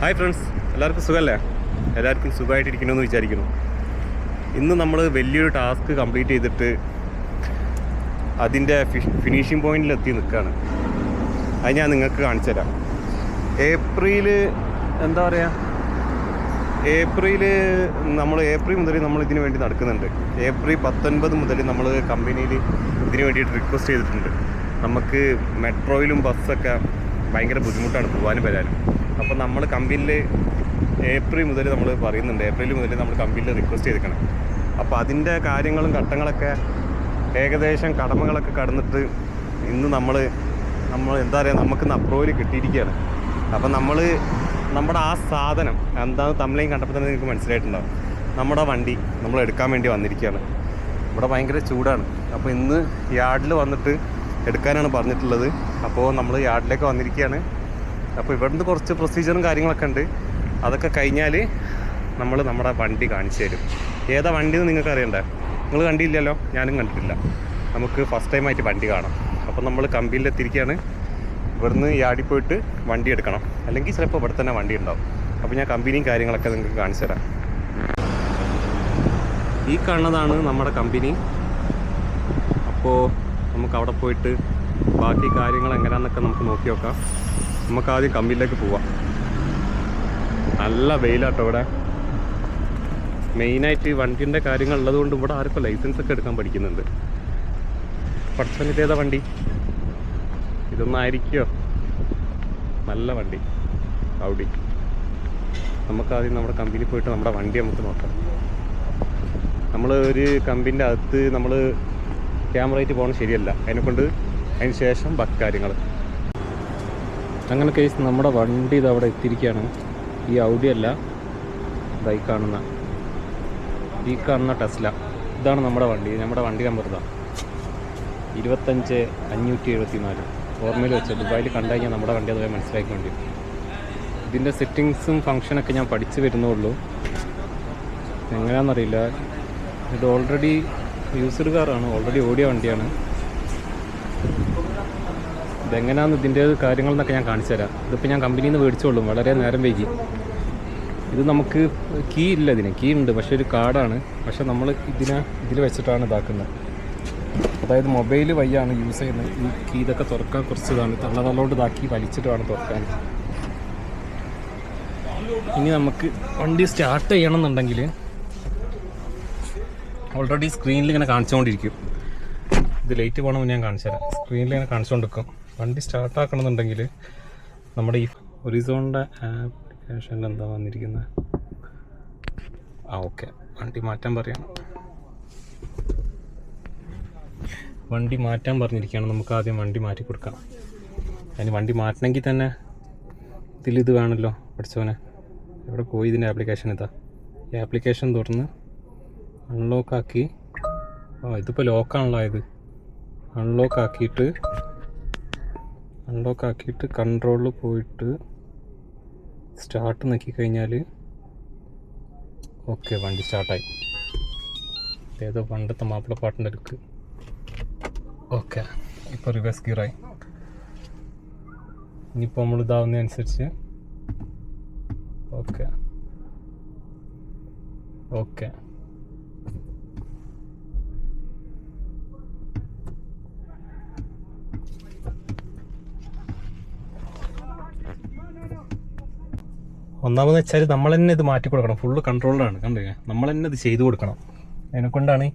Hi friends എല്ലാവർക്കും സുഖമല്ലേ? എല്ലാവർക്കും സുഖമായിട്ടിരിക്കണമെന്ന് വിചാരിക്കുന്നു. ഇന്ന് നമ്മൾ വലിയൊരു ടാസ്ക് കംപ്ലീറ്റ് ചെയ്തിട്ട് അതിന്റെ ഫിനിഷിംഗ് പോയിന്റിൽ എത്തി നിൽക്കുകയാണ് അത് ഞാൻ നിങ്ങൾക്ക് കാണിച്ചു തരാം. ഏപ്രിൽ എന്താ പറയുക ഏപ്രിൽ നമ്മൾ ഏപ്രിൽ മുതൽ നമ്മൾ ഇതിനു വേണ്ടി നടക്കുന്നുണ്ട്. ഏപ്രിൽ പത്തൊൻപത് മുതൽ നമ്മൾ കമ്പനിയിൽ ഇതിനു വേണ്ടിയിട്ട് റിക്വസ്റ്റ് ചെയ്തിട്ടുണ്ട്. നമുക്ക് മെട്രോയിലും ബസ്സൊക്കെ ഭയങ്കര ബുദ്ധിമുട്ടാണ് പോകാനും വരാനും. അപ്പോൾ നമ്മൾ കമ്പനിയിൽ ഏപ്രിൽ മുതൽ നമ്മൾ പറയുന്നുണ്ട് ഏപ്രിൽ മുതൽ നമ്മൾ കമ്പനിയിൽ റിക്വസ്റ്റ് ചെയ്തിരിക്കണം. അപ്പോൾ അതിന്റെ കാര്യങ്ങളും ഘട്ടങ്ങളൊക്കെ ഏകദേശം കടമകളൊക്കെ കടന്നിട്ട് ഇന്ന് നമ്മൾ നമ്മൾ എന്താ പറയുക നമുക്കിന്ന് അപ്രൂവൽ കിട്ടിയിരിക്കുകയാണ്. അപ്പോൾ നമ്മൾ നമ്മുടെ ആ സാധനം എന്താണെന്ന് തമിഴയും കണ്ടപ്പോൾ തന്നെ നിങ്ങൾക്ക് മനസ്സിലായിട്ടുണ്ടാവും. നമ്മുടെ വണ്ടി നമ്മൾ എടുക്കാൻ വേണ്ടി വന്നിരിക്കുകയാണ്. ഇവിടെ ഭയങ്കര ചൂടാണ്. അപ്പോൾ ഇന്ന് യാർഡിൽ വന്നിട്ട് എടുക്കാനാണ് പറഞ്ഞിട്ടുള്ളത്. അപ്പോൾ നമ്മൾ യാർഡിലേക്ക് വന്നിരിക്കുകയാണ് അപ്പോൾ ഇവിടുന്ന് കുറച്ച് പ്രൊസീജിയറും കാര്യങ്ങളൊക്കെ ഉണ്ട്. അതൊക്കെ കഴിഞ്ഞാൽ നമ്മൾ നമ്മുടെ വണ്ടി കാണിച്ചു തരും. ഏതാ വണ്ടി എന്ന് നിങ്ങൾക്ക് അറിയണ്ടേ. നിങ്ങൾ കണ്ടില്ലല്ലോ ഞാനും കണ്ടിട്ടില്ല. നമുക്ക് ഫസ്റ്റ് ടൈം ആയിട്ട് വണ്ടി കാണാം. അപ്പോൾ നമ്മൾ കമ്പിയിലെത്തിരിക്കുകയാണ് ഇവിടുന്ന് യാടി പോയിട്ട് വണ്ടി എടുക്കണം. അല്ലെങ്കിൽ ചിലപ്പോൾ ഇവിടെ തന്നെ വണ്ടി ഉണ്ടാവും. അപ്പോൾ ഞാൻ കമ്പനിയും കാര്യങ്ങളൊക്കെ നിങ്ങൾക്ക് കാണിച്ചു തരാം. ഈ കാണുന്നതാണ് നമ്മുടെ കമ്പനി. അപ്പോൾ നമുക്ക് അവിടെ പോയിട്ട് ബാക്കി കാര്യങ്ങൾ എങ്ങനെയാണെന്നൊക്കെ നമുക്ക് നോക്കി നോക്കാം നമുക്ക് ആദ്യം കമ്പിയിലേക്ക് പോവാം. നല്ല വെയിലാട്ടോ ഇവിടെ. മെയിനായിട്ട് ഈ വണ്ടിന്റെ കാര്യങ്ങൾ ഉള്ളതുകൊണ്ട് ഇവിടെ ആർക്കും ലൈസൻസ് ഒക്കെ എടുക്കാൻ പഠിക്കുന്നുണ്ട്. പഠിച്ചവൻ ഇതേതാ വണ്ടി? ഇതൊന്നായിരിക്കോ? നല്ല വണ്ടി. ഔഡി നമുക്കാദ്യം നമ്മുടെ കമ്പനി പോയിട്ട് നമ്മുടെ വണ്ടി നമുക്ക് നോക്കാം. നമ്മൾ ഒരു കമ്പിന്റെ അകത്ത് നമ്മൾ ക്യാമറ ആയിട്ട് പോകണം ശരിയല്ല. അതിനെക്കൊണ്ട് അതിന് ശേഷം ബാക്കി കാര്യങ്ങൾ അങ്ങനെ കേസ് നമ്മുടെ വണ്ടി ഇത് അവിടെ എത്തിയിരിക്കുകയാണ്. ഈ ഔഡിയല്ല ഇതായി കാണുന്ന. ഈ കാണുന്ന ടെസ്ല ഇതാണ് നമ്മുടെ വണ്ടി. നമ്മുടെ വണ്ടി നമ്പർ ഇതാണ് ഇരുപത്തഞ്ച് അഞ്ഞൂറ്റി എഴുപത്തി നാല് ഓർമ്മയിൽ വെച്ച് ദുബായിൽ കണ്ടു കഴിഞ്ഞാൽ നമ്മുടെ വണ്ടി അതുപോലെ മനസ്സിലാക്കി വേണ്ടി. ഇതിന്റെ സെറ്റിങ്സും ഫങ്ഷനൊക്കെ ഞാൻ പഠിച്ചു വരുന്നുള്ളൂ എങ്ങനെയാണെന്നറിയില്ല. ഇത് ഓൾറെഡി യൂസ്ഡ് കാറാണ്. ഓൾറെഡി ഓടിയ വണ്ടിയാണ്. ഇതെങ്ങനെയാണ് ഇതിന്റെ കാര്യങ്ങൾ എന്നൊക്കെ ഞാൻ കാണിച്ചു തരാം. ഇതിപ്പോൾ ഞാൻ കമ്പനിയിൽ നിന്ന് മേടിച്ചോളും. വളരെ നേരം വൈകി. ഇത് നമുക്ക് കീ ഇല്ല ഇതിന്. കീ ഉണ്ട്. പക്ഷേ ഒരു കാർഡാണ് പക്ഷെ നമ്മൾ ഇതിനെ ഇതിൽ വെച്ചിട്ടാണ് ഇതാക്കുന്നത്. അതായത് മൊബൈൽ വഴിയാണ് യൂസ് ചെയ്യുന്നത്. ഈ കീ ഇതൊക്കെ തുറക്കാൻ കുറച്ച് ഇതാണ് തള്ളതള്ളോട്ട് ഇതാക്കി വലിച്ചിട്ട് തുറക്കാൻ. ഇനി നമുക്ക് വണ്ടി സ്റ്റാർട്ട് ചെയ്യണമെന്നുണ്ടെങ്കിൽ ഓൾറെഡി സ്ക്രീനിൽ ഇങ്ങനെ കാണിച്ചുകൊണ്ടിരിക്കും ഇത് ലേറ്റ് പോകണമെന്ന് ഞാൻ കാണിച്ചു തരാം. സ്ക്രീനിൽ ഇങ്ങനെ കാണിച്ചുകൊണ്ടിരിക്കും വണ്ടി സ്റ്റാർട്ട് ആക്കണമെന്നുണ്ടെങ്കിൽ നമ്മുടെ ഈ ഒറിസോണിന്റെ ആപ്ലിക്കേഷനിൽ എന്താ വന്നിരിക്കുന്നത് ആ ഓക്കെ വണ്ടി മാറ്റാൻ പറയണം. വണ്ടി മാറ്റാൻ പറഞ്ഞിരിക്കുകയാണ്. നമുക്ക് ആദ്യം വണ്ടി മാറ്റി കൊടുക്കാം. അതിന് വണ്ടി മാറ്റണമെങ്കിൽ തന്നെ ഇതിൽ ഇത് വേണമല്ലോ പഠിച്ചവനെ. എവിടെ പോയി ഇതിന്റെ ആപ്ലിക്കേഷൻ ഇതാ? ഈ ആപ്ലിക്കേഷൻ തുറന്ന് അൺലോക്ക് ആക്കി. ആ ഇതിപ്പോൾ ലോക്കാണല്ലോ ഇത്. അൺലോക്ക് ആക്കിയിട്ട് അൺലോക്ക് ആക്കിയിട്ട് കൺട്രോളിൽ പോയിട്ട് സ്റ്റാർട്ട് നോക്കി കഴിഞ്ഞാൽ ഓക്കെ വണ്ടി സ്റ്റാർട്ടായി ഏതോ പണ്ടത്തെ മാപ്പിളപ്പാട്ടിന്റെ അടുക്ക് ഓക്കെ ഇപ്പോൾ റിവേഴ്സ് ഗിയറായി ഇനിയിപ്പോൾ നമ്മൾ ഇതാവുന്നതനുസരിച്ച് ഓക്കെ ഓക്കെ ഒന്നാമത് വെച്ചാൽ നമ്മൾ തന്നെ ഇത് മാറ്റി കൊടുക്കണം. ഫുള്ള് കൺട്രോളിലാണ് കണ്ടേ? നമ്മൾ തന്നെ ഇത് ചെയ്തു കൊടുക്കണം. അതിനെക്കൊണ്ടാണ്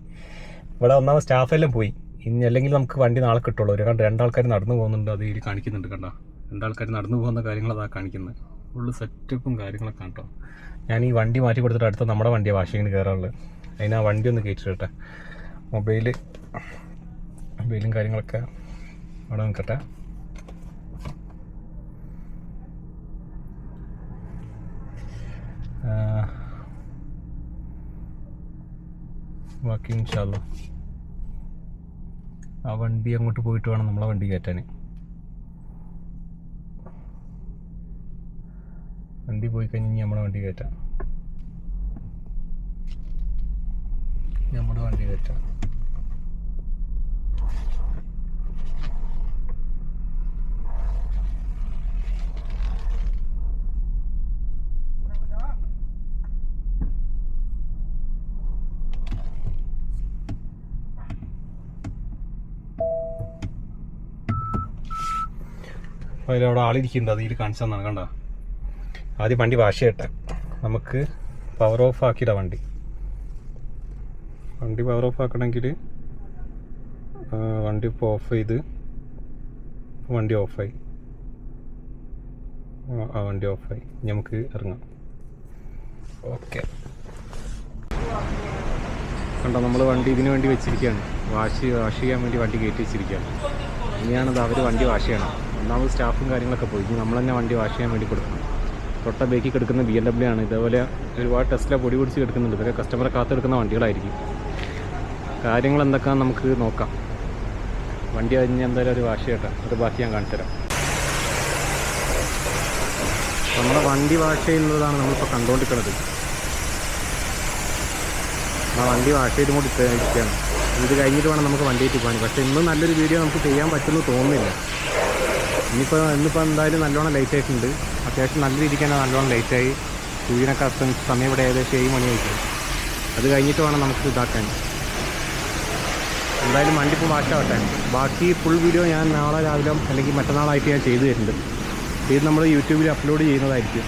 ഇവിടെ ഒന്നാമത് സ്റ്റാഫെല്ലാം പോയി. ഇനി അല്ലെങ്കിൽ നമുക്ക് വണ്ടി നാളെ കിട്ടുള്ളൂ. ഒരു കണ്ട്? രണ്ടാൾക്കാർ നടന്നു പോകുന്നുണ്ട്. അത് ഇതിൽ കാണിക്കുന്നുണ്ട് കണ്ടോ? രണ്ടാൾക്കാർ നടന്നു പോകുന്ന കാര്യങ്ങൾ അതാ കാണിക്കുന്നത് ഫുള്ള് സെറ്റപ്പും കാര്യങ്ങളൊക്കെ കേട്ടോ ഞാൻ ഈ വണ്ടി മാറ്റി കൊടുത്തിട്ട് അടുത്ത നമ്മുടെ വണ്ടിയാണ് വാഷിങ്ങിന് കയറാനുള്ളത് അതിന് ആ വണ്ടി ഒന്ന് കയറ്റിട്ടെ മൊബൈൽ മൊബൈലും കാര്യങ്ങളൊക്കെ അവിടെ നിൽക്കട്ടെ ബാക്കി ഇൻഷാല്ല ആ വണ്ടി അങ്ങോട്ട് പോയിട്ട് വേണം നമ്മളെ വണ്ടി കയറ്റാൻ. വണ്ടി പോയി കഴിഞ്ഞ് നമ്മളെ വണ്ടി കയറ്റാം. നമ്മുടെ വണ്ടി കയറ്റാം. അപ്പോൾ അവിടെ ആളിരിക്കുന്നുണ്ട്. അതിൽ കാണിച്ചു തന്നാണ്. കണ്ട? ആദ്യം വണ്ടി വാഷ് ചെയ്യട്ടെ. നമുക്ക് പവർ ഓഫ് ആക്കിയിടാം വണ്ടി. വണ്ടി പവർ ഓഫ് ആക്കണമെങ്കിൽ വണ്ടി ഇപ്പോൾ ഓഫ് ചെയ്ത് വണ്ടി ഓഫായി ആ, വണ്ടി ഓഫായി നമുക്ക് ഇറങ്ങാം. ഓക്കെ. കണ്ടോ നമ്മൾ വണ്ടി ഇതിനു വേണ്ടി വെച്ചിരിക്കുകയാണ്. വാഷ് വാഷ് ചെയ്യാൻ വേണ്ടി വണ്ടി കയറ്റി വെച്ചിരിക്കുകയാണ്. ഇനിയാണത് അവർ വണ്ടി വാഷ് ചെയ്യണം. ഒന്നാമത് സ്റ്റാഫും കാര്യങ്ങളൊക്കെ പോയി. ഇനി നമ്മൾ തന്നെ വണ്ടി വാഷ് ചെയ്യാൻ വേണ്ടി കൊടുക്കണം. തൊട്ട ബേക്കിൽ കിടക്കുന്ന ബി എം ഡബ്ല്യു ആണ്. ഇതേപോലെ ഒരുപാട് ടെസ്റ്റിലെ പൊടി പിടിച്ച് കിടക്കുന്നുണ്ട്. ഇതൊക്കെ കസ്റ്റമറെ കാത്തെടുക്കുന്ന വണ്ടികളായിരിക്കും. കാര്യങ്ങൾ എന്തൊക്കെയാണെന്ന് നമുക്ക് നോക്കാം. വണ്ടി കഴിഞ്ഞ് എന്തായാലും ഒരു വാഷ് ചെയ്യട്ടെ. അത് ബാക്കി ഞാൻ കാണിച്ചു തരാം. നമ്മുടെ വണ്ടി വാഷ് ചെയ്യുന്നതാണ് നമ്മളിപ്പോൾ കണ്ടുകൊണ്ടിരിക്കുന്നത്. ആ വണ്ടി വാഷ് ചെയ്തും കൂടി ഇരിക്കുകയാണ്. ഇത് കഴിഞ്ഞിട്ട് വേണം നമുക്ക് വണ്ടി പോകാൻ പക്ഷേ ഇന്നും നല്ലൊരു വീഡിയോ നമുക്ക് ചെയ്യാൻ പറ്റുമെന്ന് തോന്നുന്നില്ല. ഇനിയിപ്പോൾ ഇന്നിപ്പോൾ എന്തായാലും നല്ലോണം ലൈറ്റ് ആയിട്ടുണ്ട്. അത്യാവശ്യം നല്ല രീതിക്ക് തന്നെ നല്ലോണം ആയി. സൂര്യനൊക്കെ അസ്തമിച്ച് സമയം ഇവിടെ ഏകദേശം ഏഴ് മണിയായിരിക്കും അത് കഴിഞ്ഞിട്ട് വേണം നമുക്ക് ഇതാക്കാൻ. എന്തായാലും വണ്ടി ഇപ്പോൾ വാഷാവട്ടെ ബാക്കി ഫുൾ വീഡിയോ ഞാൻ നാളെ രാവിലെ അല്ലെങ്കിൽ മറ്റന്നാളായിട്ട് ഞാൻ ചെയ്തു തരുന്നുണ്ട്. ഇത് നമ്മൾ യൂട്യൂബിൽ അപ്ലോഡ് ചെയ്യുന്നതായിരിക്കും.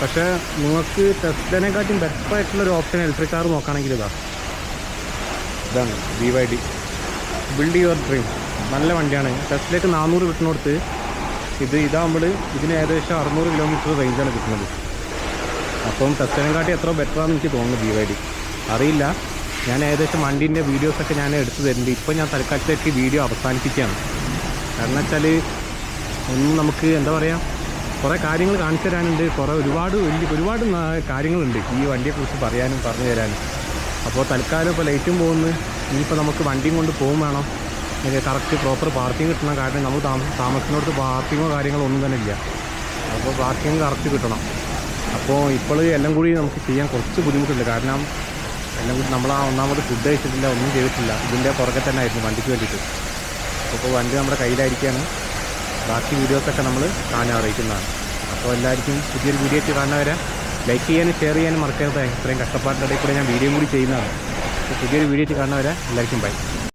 പക്ഷേ നിങ്ങൾക്ക് ടെസ്റ്റിനെക്കാട്ടും ബെറ്റർ ആയിട്ടുള്ളൊരു ഓപ്ഷൻ ഇലക്ട്രിക് കാർ നോക്കുകയാണെങ്കിൽ ഇതാ. ഇതാണ് B Y D build your dream നല്ല വണ്ടിയാണ്. ടെസ്റ്റിലേക്ക് നാനൂറ് കിട്ടുന്നിടത്ത് ഇത് ഇതാകുമ്പോൾ ഇതിന് ഏകദേശം അറുന്നൂറ് കിലോമീറ്റർ റേഞ്ചാണ് കിട്ടുന്നത്. അപ്പം ടെസ്റ്റിനെക്കാട്ടി എത്ര ബെറ്റർ ആണെന്ന് എനിക്ക് തോന്നുന്നു ബി വൈ ഡി അറിയില്ല. ഞാൻ ഏകദേശം വണ്ടീന്റെ വീഡിയോസൊക്കെ ഞാൻ എടുത്തു തരുന്നുണ്ട്. ഇപ്പം ഞാൻ തൽക്കാലത്തേക്ക് വീഡിയോ അവസാനിപ്പിക്കുകയാണ്. കാരണം വെച്ചാൽ ഒന്നും നമുക്ക് എന്താ പറയുക കുറേ കാര്യങ്ങൾ കാണിച്ചു തരാനുണ്ട്. കുറേ ഒരുപാട് വലിയ ഒരുപാട് കാര്യങ്ങളുണ്ട് ഈ വണ്ടിയെക്കുറിച്ച് പറയാനും പറഞ്ഞു തരാനും. അപ്പോൾ തൽക്കാലം ഇപ്പോൾ ലൈറ്റും പോകുന്നു. ഇനിയിപ്പോൾ നമുക്ക് വണ്ടിയും കൊണ്ട് പോകും വേണം. കറക്റ്റ് പ്രോപ്പർ പാർക്കിംഗ് കിട്ടണം. കാരണം നമ്മൾ താമ താമസിക്കുന്നിടത്ത് പാർക്കിങ്ങോ കാര്യങ്ങളോ ഒന്നും തന്നെ ഇല്ല. അപ്പോൾ പാർക്കിംഗ് കറക്റ്റ് കിട്ടണം. അപ്പോൾ ഇപ്പോൾ എല്ലാം കൂടി നമുക്ക് ചെയ്യാൻ കുറച്ച് ബുദ്ധിമുട്ടുണ്ട്. കാരണം എല്ലാം കൂടി നമ്മൾ ആ ഒന്നാമത് ഫുഡ് കഴിച്ചിട്ടില്ല ഒന്നും ചെയ്തിട്ടില്ല. ഇതിന്റെ പുറകെ തന്നെ ആയിരുന്നു വണ്ടിക്ക് വേണ്ടിയിട്ട്. അപ്പോൾ വണ്ടി നമ്മുടെ കയ്യിലായിരിക്കുകയാണ് ബാക്കി വീഡിയോസൊക്കെ നമ്മൾ കാണാൻ അറിയിക്കുന്നതാണ്. അപ്പോൾ എല്ലാവർക്കും പുതിയൊരു വീഡിയോ ആയിട്ട് കാണുന്നവരെ ലൈക്ക് ചെയ്യാനും ഷെയർ ചെയ്യാനും മറക്കരുത്. ഇത്രയും കഷ്ടപ്പാടിന്റെ ഇടയിൽ കൂടെ ഞാൻ വീഡിയോ കൂടി ചെയ്യുന്നതാണ്. അപ്പോൾ പുതിയൊരു വീഡിയോ ആയിട്ട് കാണുന്നവരെ എല്ലാവർക്കും ബൈ